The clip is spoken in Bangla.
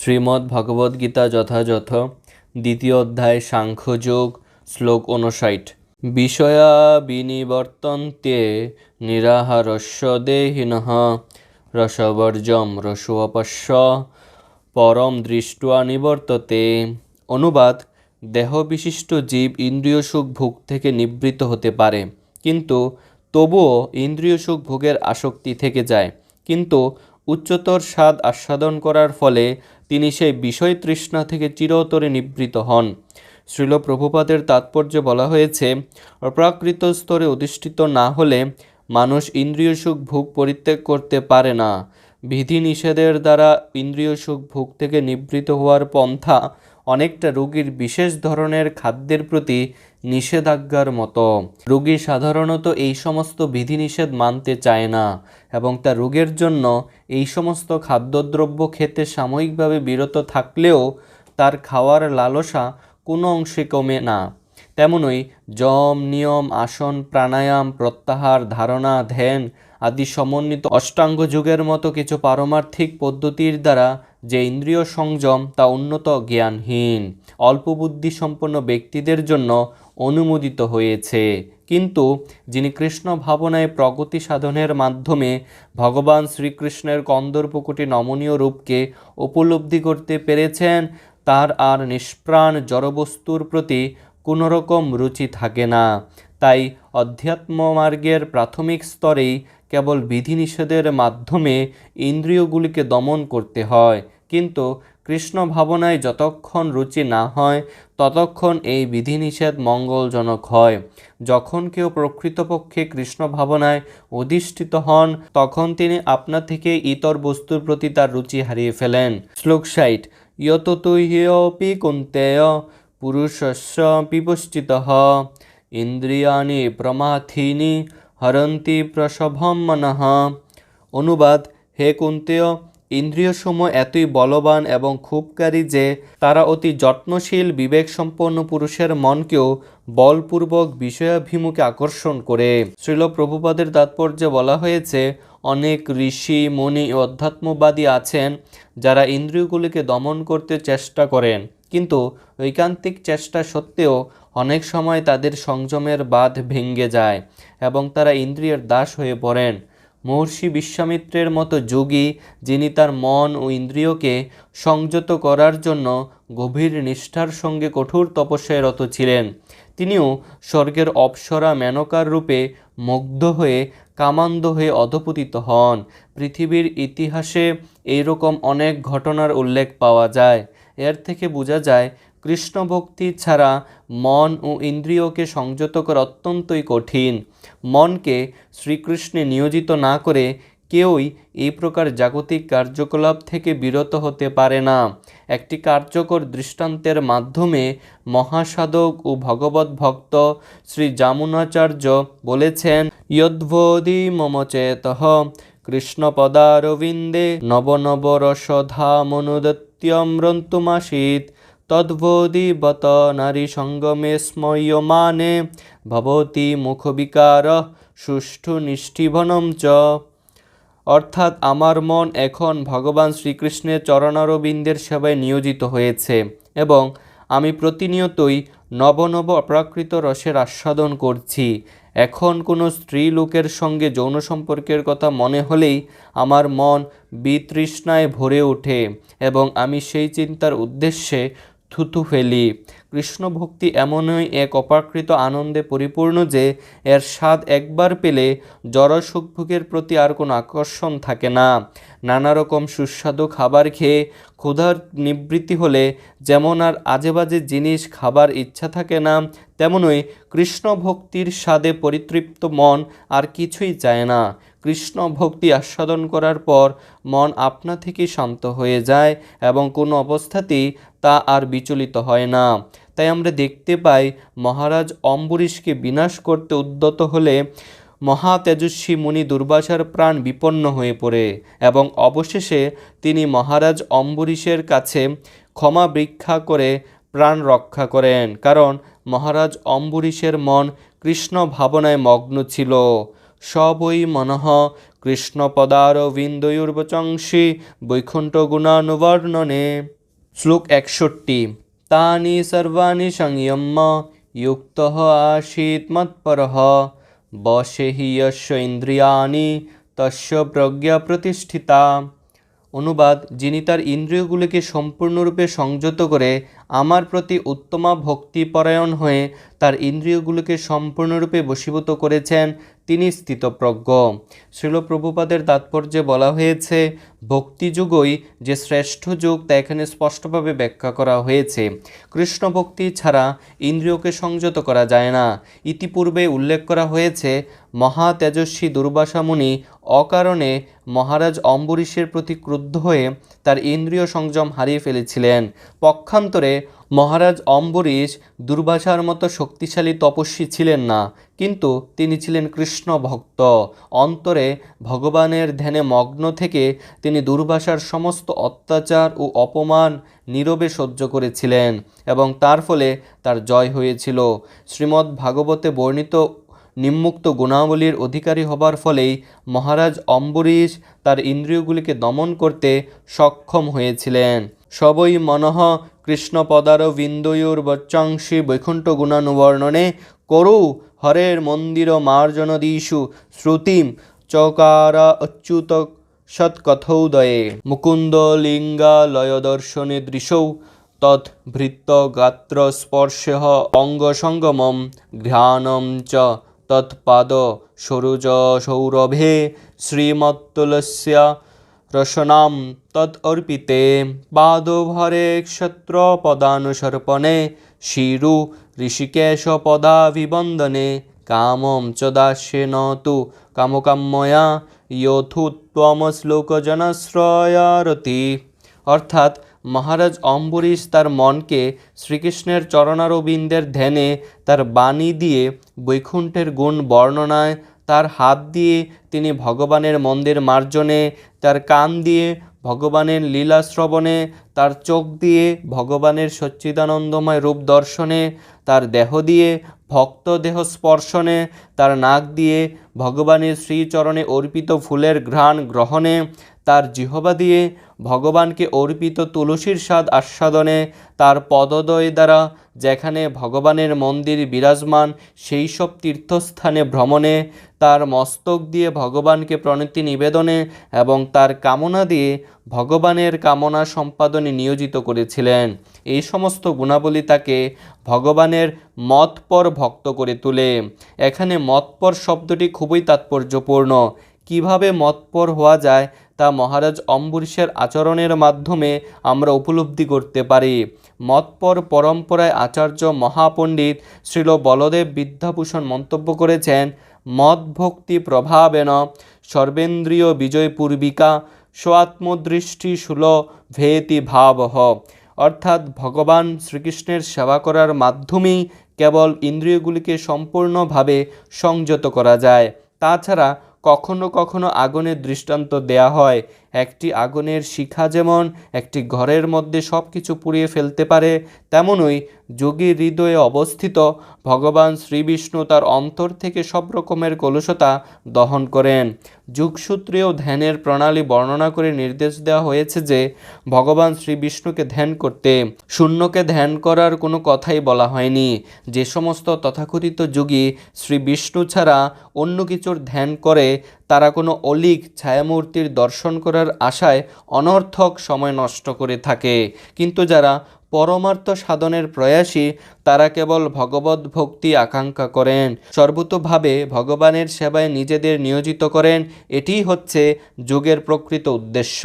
শ্রীমদ্ ভগবদ্গীতা যথাযথ, দ্বিতীয় অধ্যায়, সাংখ্যযোগ, শ্লোক ঊনষাট। বিষয়া বিনিবর্তন্তে নিরাহারস্য দেহিনঃ রসবর্জম রসোপস্য পরম দৃষ্টা নিবর্ততে। অনুবাদ, দেহবিশিষ্ট জীব ইন্দ্রিয় সুখ ভোগ থেকে নিবৃত্ত হতে পারে, কিন্তু তবুও ইন্দ্রিয় সুখ ভোগের আসক্তি থেকে যায়। কিন্তু উচ্চতর স্বাদ আস্বাদন করার ফলে তিনি সেই বিষয় তৃষ্ণা থেকে চিরতরে নিবৃত হন। শ্রীল প্রভুপাদের তাৎপর্য বলা হয়েছে, অপ্রাকৃত স্তরে অধিষ্ঠিত না হলে মানুষ ইন্দ্রিয় সুখ ভোগ পরিত্যাগ করতে পারে না। বিধি নিষেধের দ্বারা ইন্দ্রিয় সুখ ভোগ থেকে নিবৃত হওয়ার পন্থা অনেকটা রোগীর বিশেষ ধরনের খাদ্যের প্রতি নিষেধাজ্ঞার মতো। রোগী সাধারণত এই সমস্ত বিধিনিষেধ মানতে চায় না এবং তার রোগের জন্য এই সমস্ত খাদ্যদ্রব্য খেতে সাময়িকভাবে বিরত থাকলেও তার খাওয়ার লালসা কোনো অংশে কমে না। তেমনই যম নিয়ম, আসন, প্রাণায়াম, প্রত্যাহার, ধারণা, ধ্যান আদি সমন্বিত অষ্টাঙ্গ যুগের মতো কিছু পারমার্থিক পদ্ধতির দ্বারা যে ইন্দ্রিয় সংযম তা উন্নত জ্ঞানহীন, অল্প বুদ্ধি সম্পন্ন ব্যক্তিদের জন্য অনুমোদিত হয়েছে। কিন্তু যিনি কৃষ্ণ ভাবনায় প্রগতি সাধনের মাধ্যমে ভগবান শ্রীকৃষ্ণের কন্দর্পকুটি নমনীয় রূপকে উপলব্ধি করতে পেরেছেন, তার আর নিষ্প্রাণ জড়বস্তুর প্রতি কোনোরকম রুচি থাকে না। তাই অধ্যাত্ম মার্গের প্রাথমিক স্তরেই কেবল বিধিনিষেধের মাধ্যমে ইন্দ্রিয়গুলিকে দমন করতে হয়। কিন্তু কৃষ্ণ ভাবনায় যতক্ষণ রুচি না হয়, ততক্ষণ এই বিধিনিষেধ মঙ্গলজনক হয়। যখন কেউ প্রকৃতপক্ষে কৃষ্ণ ভাবনায় অধিষ্ঠিত হন, তখন তিনি আপনা থেকে ইতর বস্তুর প্রতি তার রুচি হারিয়ে ফেলেন। শ্লোক ষাট ইয়ততুহ্যপি কুন্তেয় পুরুষস্য বিপশ্চিত ইন্দ্রিয়াণি প্রমাথিনি হরন্তি প্রসভম মনঃ। অনুবাদ, হে কুন্তেয় ইন্দ্রিয় সময় এতই বলবান এবং খুবকারী যে তারা অতি যত্নশীল, বিবেকসম্পন্ন পুরুষের মনকেও বলপূর্বক বিষয়াভিমুখে আকর্ষণ করে। শ্রীল প্রভুপাদের তাৎপর্যে বলা হয়েছে, অনেক ঋষি, মুনি ও অধ্যাত্মবাদী আছেন যারা ইন্দ্রিয়গুলিকে দমন করতে চেষ্টা করেন। কিন্তু ঐকান্তিক চেষ্টা সত্ত্বেও অনেক সময় তাদের সংযমের বাঁধ ভেঙে যায় এবং তারা ইন্দ্রিয়ের দাস হয়ে পড়েন। মহর্ষি বিশ্বামিত্রের মতো যোগী, যিনি তার মন ও ইন্দ্রিয়কে সংযত করার জন্য গভীর নিষ্ঠার সঙ্গে কঠোর তপস্যায় রত ছিলেন, তিনিও স্বর্গের অপ্সরা মেনকার রূপে মুগ্ধ হয়ে কামান্ধ হয়ে অধপতিত হন। পৃথিবীর ইতিহাসে এইরকম অনেক ঘটনার উল্লেখ পাওয়া যায়। এর থেকে বোঝা যায় কৃষ্ণ ভক্তি ছাড়া মন ও ইন্দ্রিয়কে সংযত করা অত্যন্তই কঠিন। মনকে শ্রীকৃষ্ণে নিয়োজিত না করে কেউই এই প্রকার জাগতিক কার্যকলাপ থেকে বিরত হতে পারে না। একটি কার্যকর দৃষ্টান্তের মাধ্যমে মহাসাধক ও ভগবত ভক্ত শ্রী জামুনাচার্য বলেছেন ইয়দ্ভোদি মম চেতঃ কৃষ্ণপদারবিন্দে নব নব রসধা মনুদত্যমৃন্তুমাসীত তদ্বোধিবত নারী সঙ্গমে স্ময়মানে ভবতি মুখবিকার সুষ্ঠু নিষ্ঠিভনম চ। অর্থাৎ আমার মন এখন ভগবান শ্রীকৃষ্ণের চরণারবিন্দের সেবায় নিয়োজিত হয়েছে এবং আমি প্রতিনিয়তই নব নব অপ্রাকৃত রসের আস্বাদন করছি। এখন কোনো স্ত্রী লোকের সঙ্গে যৌন সম্পর্কের কথা মনে হলেই আমার মন বিতৃষ্ণায় ভরে ওঠে এবং আমি সেই চিন্তার উদ্দেশ্যে থুতু ফেলি। কৃষ্ণ ভক্তি এমনই এক অপাকৃত আনন্দে পরিপূর্ণ যে এর স্বাদ একবার পেলে জড় সুখভোগের প্রতি আর কোনো আকর্ষণ থাকে না। নানা রকম সুস্বাদু খাবার খেয়ে ক্ষুধার নিবৃত্তি হলে যেমন আর আজেবাজে জিনিস খাবার ইচ্ছা থাকে না, তেমনই কৃষ্ণ ভক্তির স্বাদে পরিতৃপ্ত মন আর কিছুই চায় না। কৃষ্ণ ভক্তি আস্বাদন করার পর মন আপনা থেকেই শান্ত হয়ে যায় এবং কোনো অবস্থাতেই তা আর বিচলিত হয় না। তাই আমরা দেখতে পাই মহারাজ অম্বরীশকে বিনাশ করতে উদ্যত হলে মহা তেজস্বী মুনি দুর্বাসার প্রাণ বিপন্ন হয়ে পড়ে এবং অবশেষে তিনি মহারাজ অম্বরীশের কাছে ক্ষমা ভিক্ষা করে প্রাণ রক্ষা করেন। কারণ মহারাজ অম্বরীশের মন কৃষ্ণ ভাবনায় মগ্ন ছিল। স কৃষ্ণ মনঃ কৃষ্ণপদারবিন্দুর্বচংসি বৈকুণ্ঠ গুণানুবর্ণনে শ্লোক একষট্টি। তানি সর্বাণি সংযম্য যুক্ত আসীত মৎপর। বসে হি ইন্দ্রিয়ানি তস্য প্রজ্ঞা প্রতিষ্ঠিতা অনুবাদ যিনি তার ইন্দ্রিয়গুলিকে সম্পূর্ণরূপে সংযত করে আমার প্রতি উত্তমা ভক্তিপরায়ণ হয়ে তার ইন্দ্রিয়গুলিকে সম্পূর্ণরূপে বশীভূত করেছেন, তিনি স্থিতপ্রজ্ঞ। শ্রীল প্রভুপাদের তাৎপর্যে বলা হয়েছে, ভক্তিযুগই যে শ্রেষ্ঠ যুগ তা এখানে স্পষ্টভাবে ব্যাখ্যা করা হয়েছে। কৃষ্ণ ভক্তি ছাড়া ইন্দ্রিয়কে সংযত করা যায় না। ইতিপূর্বে উল্লেখ করা হয়েছে, মহা তেজস্বী দুর্বাসা মুনি অকারণে মহারাজ অম্বরীশের প্রতি ক্রুদ্ধ হয়ে তার ইন্দ্রিয় সংযম হারিয়ে ফেলেছিলেন। পক্ষান্তরে মহারাজ অম্বরীশ দুর্বাসার মতো শক্তিশালী তপস্বী ছিলেন না, কিন্তু তিনি ছিলেন কৃষ্ণ ভক্ত। অন্তরে ভগবানের ধ্যানে মগ্ন থেকে তিনি দুর্বাসার সমস্ত অত্যাচার ও অপমান নীরবে সহ্য করেছিলেন এবং তার ফলে তার জয় হয়েছিল। শ্রীমদ্ ভাগবতে বর্ণিত নিম্মুক্ত গুণাবলীর অধিকারী হবার ফলেই মহারাজ অম্বরীশ তার ইন্দ্রিয়গুলিকে দমন করতে সক্ষম হয়েছিলেন। সবই মনঃ কৃষ্ণপদার বিন্দুয়ুর বচ্চাংশী বৈকুণ্ঠ গুণানুবর্ণনে করু হরের মন্দির মার্জনদীষু শ্রুতিম চকার অচ্যুত সৎকথৌদয়ে। মুকুন্দ লিঙ্গালয় দর্শনে দৃশৌ তদ্ভৃত্ত গাত্র স্পর্শেহ অঙ্গসঙ্গমম ঘ্রাণম চ তৎপাদ সরুজ সৌরভে শ্রীমত্তুলস্য রসনাম তদ অর্পিতে পাদভরে ক্ষত্র পদানুসর্পণে শিরু ঋষিকেশ পদাভিবন্দনে কামম চ দাস্যেন তু কামকাম্যয়া ইয়থুত্বম শ্লোকজনশ্রয়ারতি অর্থাৎ মহারাজ অম্বরীশ তার মনকে শ্রীকৃষ্ণের চরণারবিন্দের ধ্যানে তার বাণী দিয়ে বৈকুণ্ঠের গুণ বর্ণনায়, তার হাত দিয়ে তিনি ভগবানের মন্দির মার্জনে, তার কান দিয়ে ভগবানের লীলা শ্রবণে, তার চোখ দিয়ে ভগবানের সচ্চিদানন্দময় রূপ দর্শনে, তার দেহ দিয়ে ভক্ত দেহ স্পর্শনে, তার নাক দিয়ে ভগবানের শ্রীচরণে অর্পিত ফুলের ঘ্রাণ গ্রহণে তার জিহবা দিয়ে ভগবানকে অর্পিত তুলসীর স্বাদ আস্বাদনে তার পদদয় দ্বারা যেখানে ভগবানের মন্দির বিরাজমান, সেই সব তীর্থস্থানে ভ্রমণে তার মস্তক দিয়ে ভগবানকে প্রণতি নিবেদনে এবং তার কামনা দিয়ে ভগবানের কামনা সম্পাদনে নিয়োজিত করেছিলেন। এই সমস্ত গুণাবলী তাকে ভগবানের মতপর ভক্ত করে তোলে। এখানে মতপর শব্দটি খুবই তাৎপর্যপূর্ণ। কীভাবে মতপর হওয়া যায় তা মহারাজ অম্বরীশের আচরণের মাধ্যমে আমরা উপলব্ধি করতে পারি। মতপর পরম্পরায় আচার্য মহাপণ্ডিত শ্রীল বলদেব বিদ্যাভূষণ মন্তব্য করেছেন মদ ভক্তি প্রভাবেন সর্বেন্দ্রিয় বিজয় পূর্বিকা স্বাত্মদৃষ্টি সুল ভেতি ভাবহ অর্থাৎ ভগবান শ্রীকৃষ্ণের সেবা করার মাধ্যমেই কেবল ইন্দ্রিয়গুলিকে সম্পূর্ণভাবে সংযত করা যায়। তাছাড়া কখনো কখনো আগুনের দৃষ্টান্ত দেয়া হয়। একটি আগুনের শিখা যেমন একটি ঘরের মধ্যে সব কিছু পুড়িয়ে ফেলতে পারে, তেমনই যোগীর হৃদয়ে অবস্থিত ভগবান শ্রীবিষ্ণু তার অন্তর থেকে সব রকমের কলুষতা দহন করেন। যুগসূত্রেও ধ্যানের প্রণালী বর্ণনা করে নির্দেশ দেওয়া হয়েছে যে, ভগবান শ্রীবিষ্ণুকে ধ্যান করতে শূন্যকে ধ্যান করার কোনো কথাই বলা হয়নি। যে সমস্ত তথাকথিত যোগী শ্রী বিষ্ণু ছাড়া অন্য কিছুর ধ্যান করে তারা কোনো অলিক ছায়ামূর্তির দর্শন করার আশায় অনর্থক সময় নষ্ট করে থাকে। কিন্তু যারা পরমার্থ সাধনের প্রয়াসী, তারা কেবল ভগবত ভক্তি আকাঙ্ক্ষা করেন। সর্বতোভাবে ভগবানের সেবায় নিজেদের নিয়োজিত করেন এটি হচ্ছে যুগের প্রকৃত উদ্দেশ্য।